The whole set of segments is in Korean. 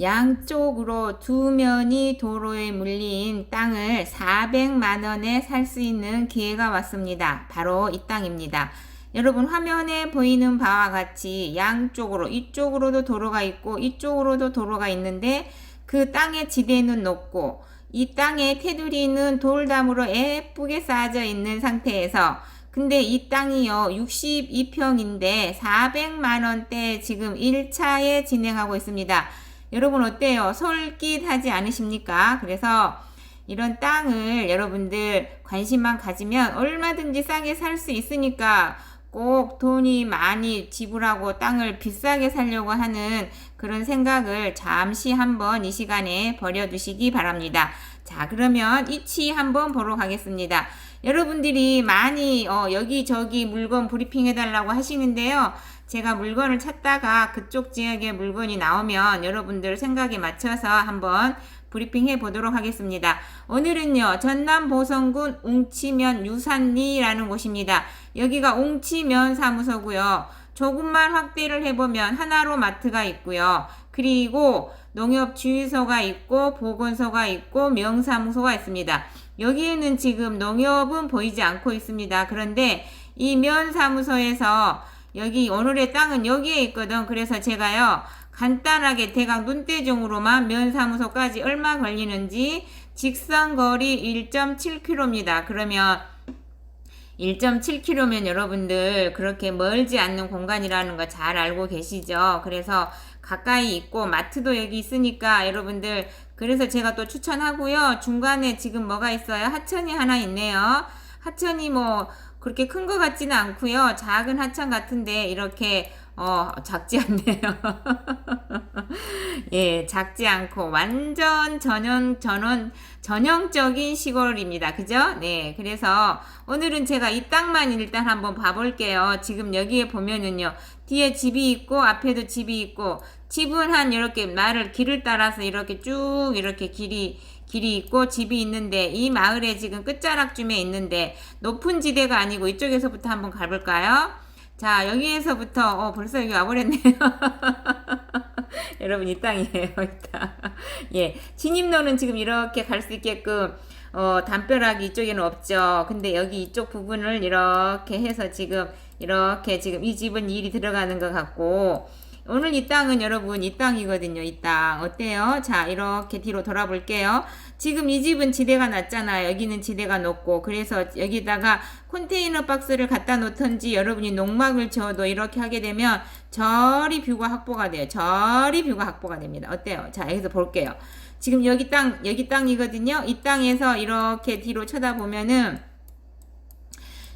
양쪽으로 두 면이 도로에 물린 땅을 400만 원에 살 수 있는 기회가 왔습니다. 바로 이 땅입니다. 여러분 화면에 보이는 바와 같이 양쪽으로 이쪽으로도 도로가 있고 이쪽으로도 도로가 있는데 그 땅의 지대는 높고 이 땅의 테두리는 돌담으로 예쁘게 쌓아져 있는 상태에서 근데 이 땅이요 62평인데 400만 원대 지금 1차에 진행하고 있습니다. 여러분 어때요? 솔깃하지 않으십니까? 그래서 이런 땅을 여러분들 관심만 가지면 얼마든지 싸게 살 수 있으니까 꼭 돈이 많이 지불하고 땅을 비싸게 살려고 하는 그런 생각을 잠시 한번 이 시간에 버려두시기 바랍니다. 자, 그러면 이치 한번 보러 가겠습니다. 여러분들이 많이 어, 여기저기 물건 브리핑 해달라고 하시는데요. 제가 물건을 찾다가 그쪽 지역에 물건이 나오면 여러분들 생각에 맞춰서 한번 브리핑 해 보도록 하겠습니다. 오늘은요, 전남 보성군 웅치면 유산리라는 곳입니다. 여기가 웅치면 사무소고요. 조금만 확대를 해보면 하나로 마트가 있고요. 그리고 농협 주유소가 있고 보건소가 있고 명사무소가 있습니다. 여기에는 지금 농협은 보이지 않고 있습니다. 그런데 이 면사무소에서 여기 오늘의 땅은 여기에 있거든. 그래서 제가요. 간단하게 대강 눈대중으로만 면사무소까지 얼마 걸리는지 직선 거리 1.7km입니다. 그러면 1.7km면 여러분들 그렇게 멀지 않는 공간이라는 거 잘 알고 계시죠? 그래서 가까이 있고 마트도 여기 있으니까 여러분들 그래서 제가 또 추천하고요. 중간에 지금 뭐가 있어요? 하천이 하나 있네요. 하천이 뭐 그렇게 큰 것 같지는 않고요. 작은 하천 같은데 이렇게 어 작지 않네요. 예, 작지 않고 완전 전형 전원 전형적인 시골입니다. 그죠? 네. 그래서 오늘은 제가 이 땅만 일단 한번 봐 볼게요. 지금 여기에 보면은요. 뒤에 집이 있고 앞에도 집이 있고 집은 한 이렇게 말을 길을 따라서 이렇게 쭉 이렇게 길이 길이 있고 집이 있는데 이 마을에 지금 끝자락쯤에 있는데 높은 지대가 아니고 이쪽에서부터 한번 가볼까요? 자 여기에서부터 어 벌써 여기 와버렸네요. 여러분 이 땅이에요 이 땅. 예 진입로는 지금 이렇게 갈 수 있게끔 어 담벼락이 이쪽에는 없죠. 근데 여기 이쪽 부분을 이렇게 해서 지금 이렇게 지금 이 집은 일이 들어가는 것 같고 오늘 이 땅은 여러분 이 땅이거든요. 이 땅. 어때요? 자, 이렇게 뒤로 돌아볼게요. 지금 이 집은 지대가 낮잖아요. 여기는 지대가 높고. 그래서 여기다가 컨테이너 박스를 갖다 놓던지 여러분이 농막을 지어도 이렇게 하게 되면 저리 뷰가 확보가 돼요. 저리 뷰가 확보가 됩니다. 어때요? 자, 여기서 볼게요. 지금 여기 땅, 여기 땅이거든요. 이 땅에서 이렇게 뒤로 쳐다보면은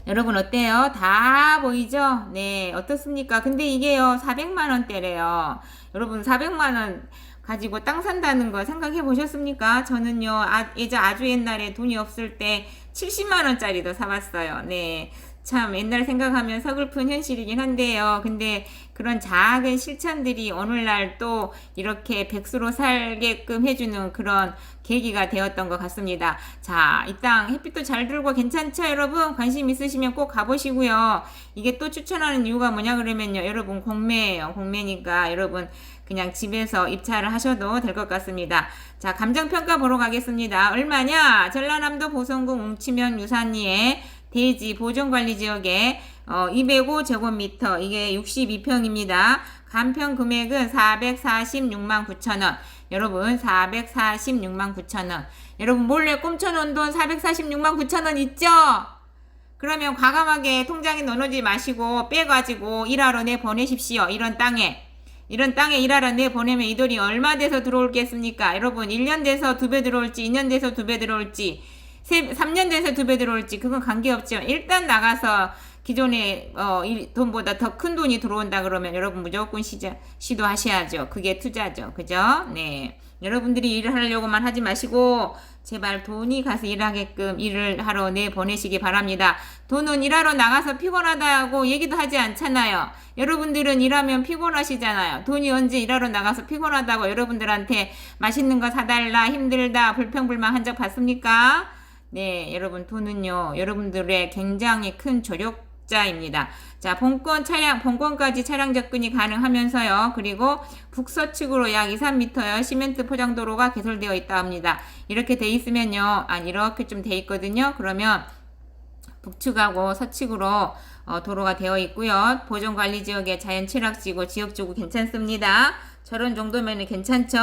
여러분 어때요? 다 보이죠? 네, 어떻습니까? 근데 이게요, 400만 원대래요. 여러분 400만 원 가지고 땅 산다는 거 생각해 보셨습니까? 저는요, 아, 예전 아주 옛날에 돈이 없을 때 70만 원짜리도 사봤어요. 네. 참 옛날 생각하면 서글픈 현실이긴 한데요. 근데 그런 작은 실천들이 오늘날 또 이렇게 백수로 살게끔 해주는 그런 계기가 되었던 것 같습니다. 자, 이 땅 햇빛도 잘 들고 괜찮죠, 여러분? 관심 있으시면 꼭 가보시고요. 이게 또 추천하는 이유가 뭐냐 그러면요, 여러분 공매예요. 공매니까 여러분 그냥 집에서 입찰을 하셔도 될 것 같습니다. 자, 감정평가 보러 가겠습니다. 얼마냐? 전라남도 보성군 웅치면 유산리에 대지 보존관리지역에 어, 205제곱미터 이게 62평입니다. 간평 금액은 446만 9천원. 여러분 446만 9천원. 여러분 몰래 꼼쳐놓은 돈 446만 9천원 있죠? 그러면 과감하게 통장에 넣어놓지 마시고 빼가지고 일하러 내 보내십시오. 이런 땅에. 이런 땅에 일하러 내 보내면 이 돈이 얼마 돼서 들어올겠습니까? 여러분 1년 돼서 두 배 들어올지 2년 돼서 두 배 들어올지 3년 돼서 두 배 들어올지 그건 관계없지만 일단 나가서 기존의 어, 이 돈보다 더 큰 돈이 들어온다 그러면 여러분 무조건 시자, 시도하셔야죠. 그게 투자죠. 그죠? 네. 여러분들이 일을 하려고만 하지 마시고 제발 돈이 가서 일하게끔 일을 하러 내 보내시기 바랍니다. 돈은 일하러 나가서 피곤하다고 얘기도 하지 않잖아요. 여러분들은 일하면 피곤하시잖아요. 돈이 언제 일하러 나가서 피곤하다고 여러분들한테 맛있는 거 사달라 힘들다 불평불만 한 적 봤습니까? 네, 여러분 돈은요. 여러분들의 굉장히 큰 조력 북자입니다. 자, 본권 차량, 본권까지 차량 접근이 가능하면서요. 그리고 북서측으로 약 2, 3m의 시멘트 포장도로가 개설되어 있다 합니다. 이렇게 돼 있으면요. 아, 이렇게 좀 돼 있거든요. 그러면 북측하고 서측으로 어, 도로가 되어 있고요. 보존관리 지역의 자연 취락지고 지역주구 괜찮습니다. 저런 정도면 괜찮죠?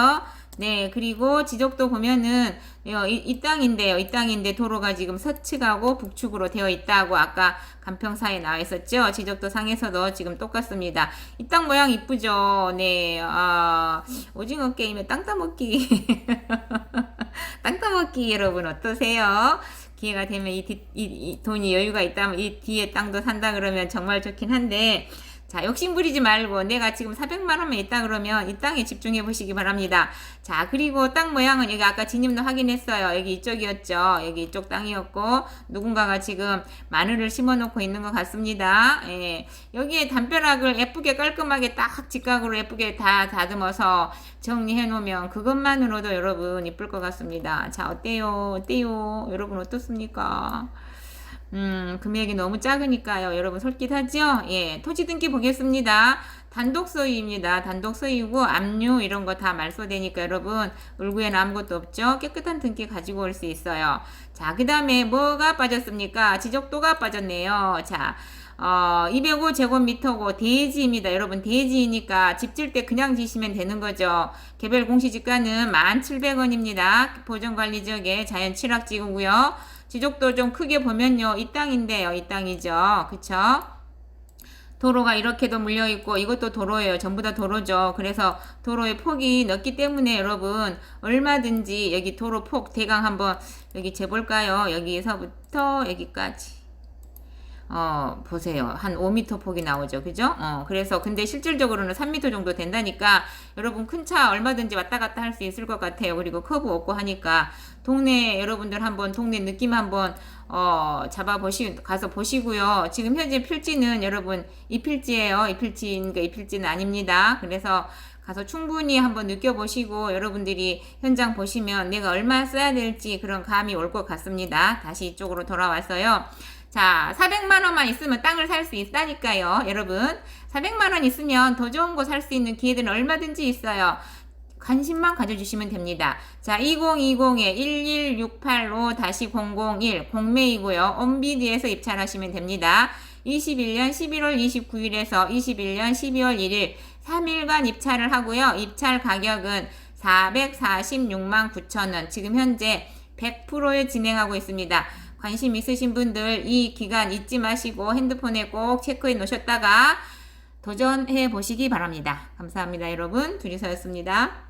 네, 그리고 지적도 보면은 어, 이, 이 땅인데요. 이 땅인데 도로가 지금 서측하고 북측으로 되어 있다고 아까 간평사에 나와 있었죠. 지적도 상에서도 지금 똑같습니다. 이 땅 모양 이쁘죠? 네, 아, 오징어 게임의 땅 따먹기. 땅 따먹기 여러분 어떠세요? 기회가 되면 이, 뒤- 이, 이 돈이 여유가 있다면 이 뒤에 땅도 산다 그러면 정말 좋긴 한데 자 욕심 부리지 말고 내가 지금 400만 원만 있다 그러면 이 땅에 집중해 보시기 바랍니다. 자 그리고 땅 모양은 여기 아까 진입도 확인했어요. 여기 이쪽이었죠. 여기 이쪽 땅이었고 누군가가 지금 마늘을 심어 놓고 있는 것 같습니다. 예. 여기에 담벼락을 예쁘게 깔끔하게 딱 직각으로 예쁘게 다 다듬어서 정리해 놓으면 그것만으로도 여러분 이쁠 것 같습니다. 자 어때요? 어때요? 여러분 어떻습니까? 음, 금액이 너무 작으니까요. 여러분 솔깃하죠? 예, 토지 등기 보겠습니다. 단독 소유입니다. 단독 소유고 압류 이런 거 다 말소되니까 여러분 을구에는 아무것도 없죠. 깨끗한 등기 가지고 올 수 있어요. 자, 그 다음에 뭐가 빠졌습니까? 지적도가 빠졌네요. 자, 어, 205 제곱미터고 대지입니다. 여러분 대지이니까 집 질 때 그냥 지시면 되는 거죠. 개별 공시지가는 1,700원입니다. 보존관리지역의 자연 취락지구고요. 지적도 좀 크게 보면요. 이 땅인데요. 이 땅이죠. 그쵸? 도로가 이렇게도 물려 있고 이것도 도로예요. 전부 다 도로죠. 그래서 도로의 폭이 넓기 때문에 여러분 얼마든지 여기 도로 폭 대강 한번 여기 재볼까요? 여기에서부터 여기까지. 어, 보세요. 한 5m 폭이 나오죠. 그죠? 어, 그래서 근데 실질적으로는 3m 정도 된다니까 여러분 큰 차 얼마든지 왔다 갔다 할 수 있을 것 같아요. 그리고 커브 없고 하니까 동네 여러분들 한번 동네 느낌 한번 어, 잡아 보시 가서 보시고요. 지금 현재 필지는 여러분 이 필지예요. 이 필지인가 이 필지는 아닙니다. 그래서 가서 충분히 한번 느껴보시고 여러분들이 현장 보시면 내가 얼마 써야 될지 그런 감이 올 것 같습니다. 다시 이쪽으로 돌아와서요. 자, 400만 원만 있으면 땅을 살 수 있다니까요, 여러분. 400만 원 있으면 더 좋은 곳살수 있는 기회들은 얼마든지 있어요. 관심만 가져주시면 됩니다. 자, 2020에 1168로 다시 001 공매이고요. 온비디에서 입찰하시면 됩니다. 21년 11월 29일에서 21년 12월 1일 3일간 입찰을 하고요. 입찰 가격은 446만 9천 원. 지금 현재 100%에 진행하고 있습니다. 관심 있으신 분들 이 기간 잊지 마시고 핸드폰에 꼭 체크해 놓으셨다가 도전해 보시기 바랍니다. 감사합니다, 여러분. 둘이서였습니다.